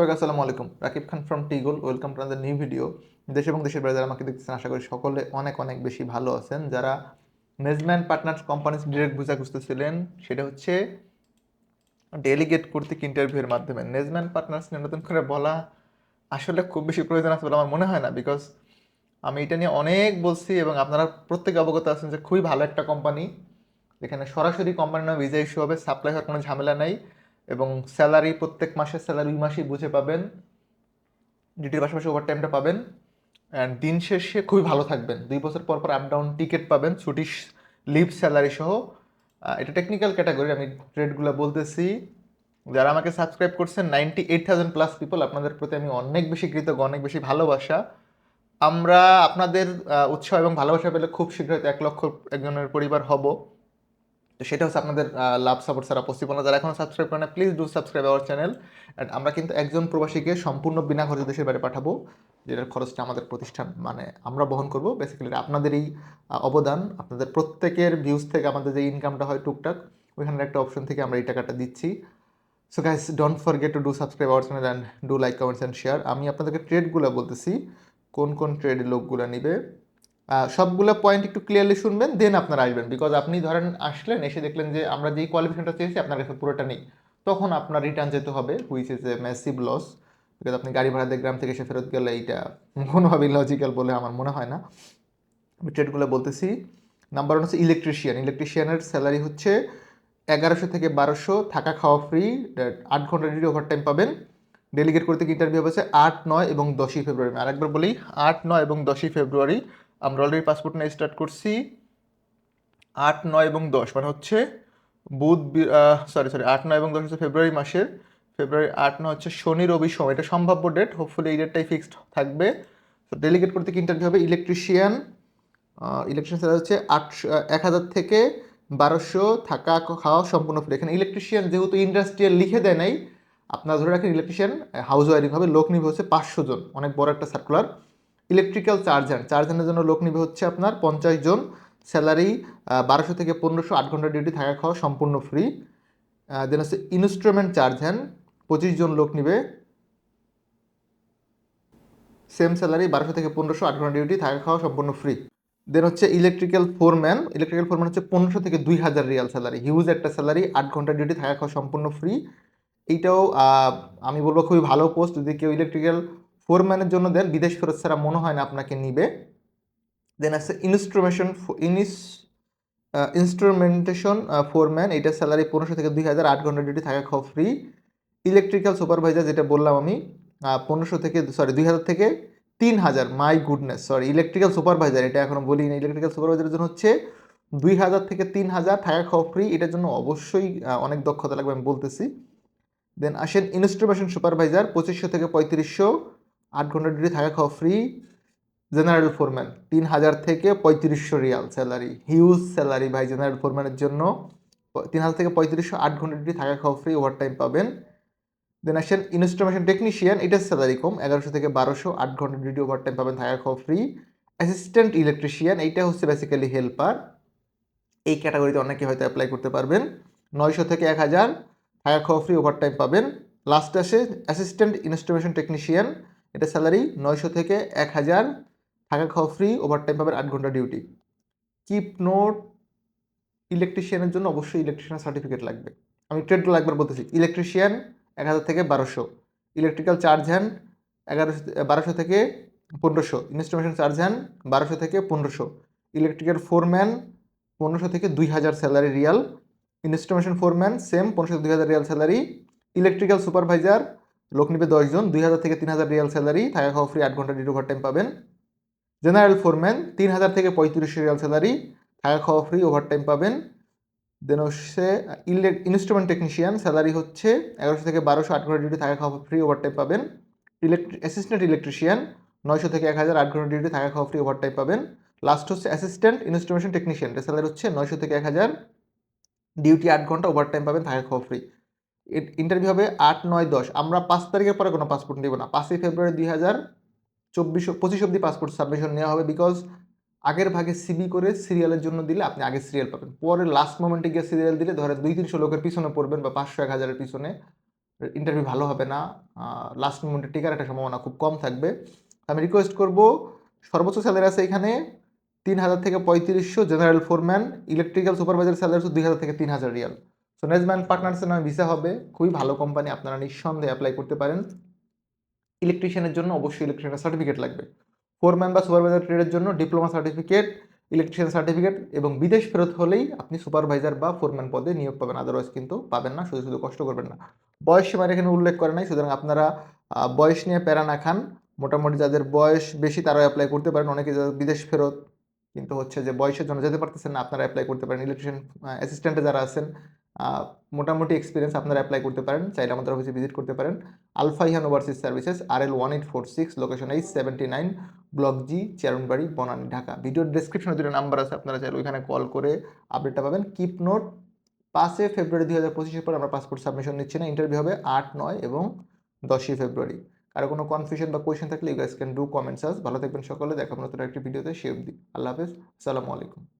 সবাইকে আসসালামু আলাইকুম। রাকিব খান ফ্রম টিগোল ওয়েলকাম টু নিউ ভিডিও দেশ এবং দেশের বাইরে যারা আমাকে দেখতেছেন, আশা করি সকলে অনেক অনেক বেশি ভালো আছেন। যারা নেজম্যান পার্টনার্স কোম্পানিজ ডিরেক্ট ভিসা খুঁজতেছিলেন, সেটা হচ্ছে ডেলিগেট কর্তৃক ইন্টারভিউয়ের মাধ্যমে। নেজম্যান পার্টনার্স নিয়ে নতুন করে বলা আসলে খুব বেশি প্রয়োজন আছে বলে আমার মনে হয় না বিকজ আমি এটা নিয়ে অনেক বলছি এবং আপনারা প্রত্যেকে অবগত আছেন যে খুবই ভালো একটা কোম্পানি যেখানে সরাসরি কোম্পানির নামে ভিসা ইস্যু হবে সাপ্লাই হওয়ার কোনো ঝামেলা নাই। এবং স্যালারি, প্রত্যেক মাসের স্যালারি মাসেই বুঝে পাবেন। ডিউটির পাশাপাশি ওভার টাইমটা পাবেন। অ্যান্ড দিন শেষে খুবই ভালো থাকবেন। দুই বছর পর পর আপ ডাউন টিকিট পাবেন, ছুটি লিভ স্যালারি সহ। এটা টেকনিক্যাল ক্যাটাগরি আমি ট্রেডগুলো বলতেছি। যারা আমাকে সাবস্ক্রাইব করছেন ninety eight thousand plus people আপনাদের প্রতি আমি অনেক বেশি কৃতজ্ঞ, অনেক বেশি ভালোবাসা। আমরা আপনাদের উৎসাহ এবং ভালোবাসা পেলে খুব শীঘ্রই এক লক্ষ একজনের পরিবার হব। তো সেটা হচ্ছে আপনাদের লাভ সাপোর্ট ছাড়া পসিবল না। যারা এখনও সাবস্ক্রাইব করেন না please do subscribe our channel and আমরা কিন্তু একজন প্রবাসীকে সম্পূর্ণ বিনা খরচে দেশের বাইরে পাঠাবো, যেটার খরচটা আমাদের প্রতিষ্ঠান মানে আমরা বহন করব। বেসিক্যালি আপনাদের এই অবদান, আপনাদের প্রত্যেকের ভিউজ থেকে আমাদের যে ইনকামটা হয় টুকটাক ওইখানের একটা অপশন থেকে আমরা এই টাকাটা দিচ্ছি। So guys don't forget to do subscribe our channel and do like comments and share আমি আপনাদেরকে ট্রেডগুলো বলতেছি, কোন কোন ট্রেড লোকগুলো নিবে। সবগুলো পয়েন্ট একটু ক্লিয়ারলি শুনবেন দেন আপনারা আসবেন। বিকজ আপনি ধরেন আসলেন, এসে দেখলেন যে আমরা যেই কোয়ালিফিকেশনটা চেয়েছি, আপনার কাছে পুরোটা নেই। তখন আপনার রিটার্ন যেতে হবে which is a massive loss because আপনি গাড়ি ভাড়া দিয়ে গ্রাম থেকে এসে ফেরত গেলে এইটা কোনোভাবেই লজিক্যাল বলে আমার মনে হয় না। ট্রেডগুলো বলতেছি। নাম্বার ওয়ান হচ্ছে ইলেকট্রিশিয়ান ইলেকট্রিশিয়ানের স্যালারি হচ্ছে এগারোশো থেকে বারোশো, থাকা খাওয়া ফ্রি আট ঘণ্টা ডিউটি ওভার টাইম পাবেন। ডেলিগেট করতে ইন্টারভিউ হচ্ছে আট, নয় এবং দশই ফেব্রুয়ারি। আরেকবার বলি, আট, নয় এবং দশই ফেব্রুয়ারি আমরা অলরেডি পাসপোর্ট নিয়ে স্টার্ট করছি। আট, নয় এবং দশ মানে হচ্ছে বুধ সরি সরি আট, নয় এবং দশ হচ্ছে ফেব্রুয়ারি মাসের। ফেব্রুয়ারি আট, নয় হচ্ছে শনি, রবি সময় এটা সম্ভাব্য ডেট হোপফুলি এই ডেটটাই ফিক্সড থাকবে। তো ডেলিগেট করতে ইন্টারভিউ হবে? ইলেকট্রিশিয়ান ইলেকট্রিশিয়ান স্যালারি হচ্ছে আটশো এক হাজার থেকে বারোশো থাকা খাওয়া সম্পূর্ণ ফ্রি এখানে ইলেকট্রিশিয়ান যেহেতু ইন্ডাস্ট্রিয়াল লিখে দেয় নাই, আপনারা ধরে রাখেন ইলেকট্রিশিয়ান হাউস ওয়ারিং হবে, লোক নিবে হচ্ছে পাঁচশো জন। অনেক বড় একটা সার্কুলার ইলেকট্রিক্যাল চার্জার চার্জারের জন্য লোক নিবে হচ্ছে আপনার পঞ্চাশ জন। স্যালারি বারোশো থেকে পনেরোশো আট ঘণ্টা ডিউটি থাকা খাওয়া সম্পূর্ণ ফ্রি দেন হচ্ছে ইনস্ট্রুমেন্ট চার্জ হ্যান পঁচিশ জন লোক নিবে। সেম স্যালারি বারোশো থেকে পনেরোশো আট ঘণ্টা ডিউটি থাকা খাওয়া সম্পূর্ণ ফ্রি দেন হচ্ছে ইলেকট্রিক্যাল ফোরম্যান ইলেকট্রিক্যাল ফোরম্যান হচ্ছে পনেরোশো থেকে দুই হাজার রিয়াল স্যালারি হিউজ একটা স্যালারি আট ঘণ্টা ডিউটি থাকা খাওয়া সম্পূর্ণ ফ্রি এইটাও আমি বলব খুবই ভালো পোস্ট যদি কেউ ইলেকট্রিক্যাল ফোরম্যানের জন্য দেন, বিদেশ ফেরত ছাড়া মনে হয় না আপনাকে নিবে। দেন আছে ইনস্ট্রুমেশন ইনিস ইনস্ট্রুমেন্টেশন ফোরম্যান এইটার স্যালারি পনেরোশো থেকে দুই হাজার আট ঘণ্টা ডিউটি থাকা খাওয়া ফ্রি ইলেকট্রিক্যাল সুপারভাইজার যেটা বললাম আমি পনেরোশো থেকে সরি দুই হাজার থেকে তিন হাজার my goodness sorry electrical supervisor এটা এখনও বলি না ইলেকট্রিক্যাল সুপারভাইজারের জন্য হচ্ছে দুই হাজার থেকে তিন হাজার থাকা খাওয়া ফ্রি এটার জন্য অবশ্যই অনেক দক্ষতা লাগবে আমি বলতেছি। দেন আসেন ইনস্ট্রুমেশন সুপারভাইজার পঁচিশশো থেকে পঁয়ত্রিশশো আট ঘণ্টা ডিউটি থাকা খাওয়া ফ্রি জেনারেল ফোরম্যান তিন হাজার থেকে পঁয়ত্রিশশো রিয়াল স্যালারি হিউজ স্যালারি ভাই জেনারেল ফোরম্যানের জন্য। তিন হাজার থেকে পঁয়ত্রিশশো আট ঘণ্টা ডিউটি থাকা খাওয়া ফ্রি ওভার টাইম পাবেন। দেন আসেন ইনস্ট্রুমেশন টেকনিশিয়ান এটার স্যালারি কম, এগারোশো থেকে বারোশো আট ঘণ্টা ডিউটি ওভার টাইম পাবেন, থাকা খাওয়া ফ্রি অ্যাসিস্ট্যান্ট ইলেকট্রিশিয়ান এইটা হচ্ছে বেসিক্যালি হেল্পার এই ক্যাটাগরিতে অনেকে হয়তো অ্যাপ্লাই করতে পারবেন। নয়শো থেকে এক হাজার, থাকা খাওয়া ফ্রি ওভার টাইম পাবেন। লাস্ট আসে অ্যাসিস্ট্যান্ট ইনস্ট্রুমেশন টেকনিশিয়ান এটা স্যালারি নয়শো থেকে এক হাজার, থাকা খাওয়া ফ্রি ওভার টাইম পাবেন আট ঘণ্টা ডিউটি কিপ নোট ইলেকট্রিশিয়ানের জন্য অবশ্যই ইলেকট্রিশিয়ান সার্টিফিকেট লাগবে। আমি ট্রেডগুলো একবার বলতেছি। ইলেকট্রিশিয়ান এক হাজার থেকে বারোশো। ইলেকট্রিক্যাল চার্জ হ্যান্ড এগারোশো, বারোশো থেকে পনেরোশো। ইনস্ট্রুমেশন চার্জ হ্যান্ড বারোশো থেকে পনেরোশো। ইলেকট্রিক্যাল ফোরম্যান পনেরোশো থেকে দুই হাজার salary riyal instrumentation foreman same পনেরোশো দুই হাজার রিয়াল স্যালারি ইলেকট্রিক্যাল সুপারভাইজার লোক নিবে দশজন, দুই হাজার থেকে তিন হাজার রিয়াল স্যালারি, থাকা খাওয়া ফ্রি আট ঘণ্টা ডিউটি ওভার টাইম পাবেন। জেনারেল ফোরম্যান তিন হাজার থেকে পঁয়ত্রিশ রিয়াল স্যালারি, থাকা খাওয়া ফ্রি ওভার টাইম পাবেন। দেন হচ্ছে ইলেক ইনস্ট্রুমেন্ট টেকনিশিয়ান স্যালারি হচ্ছে এগারোশো থেকে বারোশো আট ঘণ্টা ডিউটি থাকা খাওয়া ফ্রি ওভার টাইম পাবেন। ইলেকট্রি অ্যাসিস্ট্যান্ট ইলেকট্রিশিয়ান নয়শো থেকে এক হাজার আট ঘণ্টা ডিউটি থাকা খাওয়া ফ্রি ওভার টাইম পাবেন। লাস্ট হচ্ছে অ্যাসিস্ট্যান্ট ইনস্ট্রুমেশন টেকনিশিয়ান স্যালারি হচ্ছে নয়শো থেকে এক হাজার। ডিউটি আট ঘণ্টা ওভার টাইম পাবেন, থাকা খাওয়া ফ্রি ইন্টারভিউ হবে আট, নয়, দশ। আমরা পাঁচ তারিখের পরে কোনো পাসপোর্ট নেব না। পাঁচই ফেব্রুয়ারি দুই হাজার চব্বিশ, পঁচিশ অব্দি পাসপোর্ট সাবমিশন নেওয়া হবে বিকজ আগের ভাগে সিবি করে সিরিয়ালের জন্য দিলে আপনি আগে সিরিয়াল পাবেন। পরে লাস্ট মোমেন্টে গিয়ে সিরিয়াল দিলে ধরেন দুই, তিনশো লোকের পিছনে পড়বেন বা পাঁচশো, এক হাজারের পিছনে ইন্টারভিউ ভালো হবে না। লাস্ট মোমেন্টে টিকার একটা সম্ভাবনা খুব কম থাকবে। আমি রিকোয়েস্ট করব, সর্বোচ্চ স্যালারি আছে এখানে তিন হাজার থেকে পঁয়ত্রিশশো general foreman electrical supervisor salary দুই হাজার থেকে তিন হাজার রিয়াল সো নেজম্যান পার্টনার্সের নামে ভিসা হবে। খুবই ভালো কোম্পানি আপনারা নিঃসন্দেহে অ্যাপ্লাই করতে পারেন। ইলেকট্রিশিয়ানের জন্য অবশ্যই ইলেকট্রিশিয়ানের সার্টিফিকেট লাগবে। ফোরম্যান বা সুপারভাইজার ট্রেডের জন্য ডিপ্লোমা সার্টিফিকেট ইলেকট্রিশিয়ান সার্টিফিকেট এবং বিদেশ ফেরত হলেই আপনি সুপারভাইজার বা ফোরম্যান পদে নিয়োগ পাবেন। আদারওয়াইজ কিন্তু পাবেন না, শুধু শুধু কষ্ট করবেন না। বয়স সীমার এখানে উল্লেখ করে নাই, সুতরাং আপনারা বয়স নিয়ে প্যারা না খান। মোটামুটি যাদের বয়স বেশি তারাও অ্যাপ্লাই করতে পারেন। অনেকে যারা বিদেশ ফেরত, কিন্তু হচ্ছে যে বয়সের জন্য যেতে পারতেছেন না, আপনারা অ্যাপ্লাই করতে পারেন। ইলেকট্রিশিয়ান অ্যাসিস্ট্যান্টে যারা আছেন মোটামুটি এক্সপিরিয়েন্স আপনারা অ্যাপ্লাই করতে পারেন, চাইলে আমাদের অফিসে ভিজিট করতে পারেন। Alfaihan overseas services R L one eight four six location H seventy nine block G Chairmanbari Banani Dhaka ভিডিওর ডেসক্রিপশনে দুটো নাম্বার আছে, আপনারা চাইলে ওইখানে কল করে আপডেটটা পাবেন। কিপ নোট পাঁচে ফেব্রুয়ারি দুই হাজার পঁচিশের পর আমরা পাসপোর্ট সাবমিশন নিচ্ছি না। ইন্টারভিউ হবে আট, নয় এবং দশই ফেব্রুয়ারি কারও কোনো কনফিউশন বা কোয়েশন থাকলে you guys can do comments us ভালো থাকবেন সকলে, দেখা নতুন একটি ভিডিওতে সে অবধি। আল্লাহ হাফেজ। আসসালামু আলাইকুম।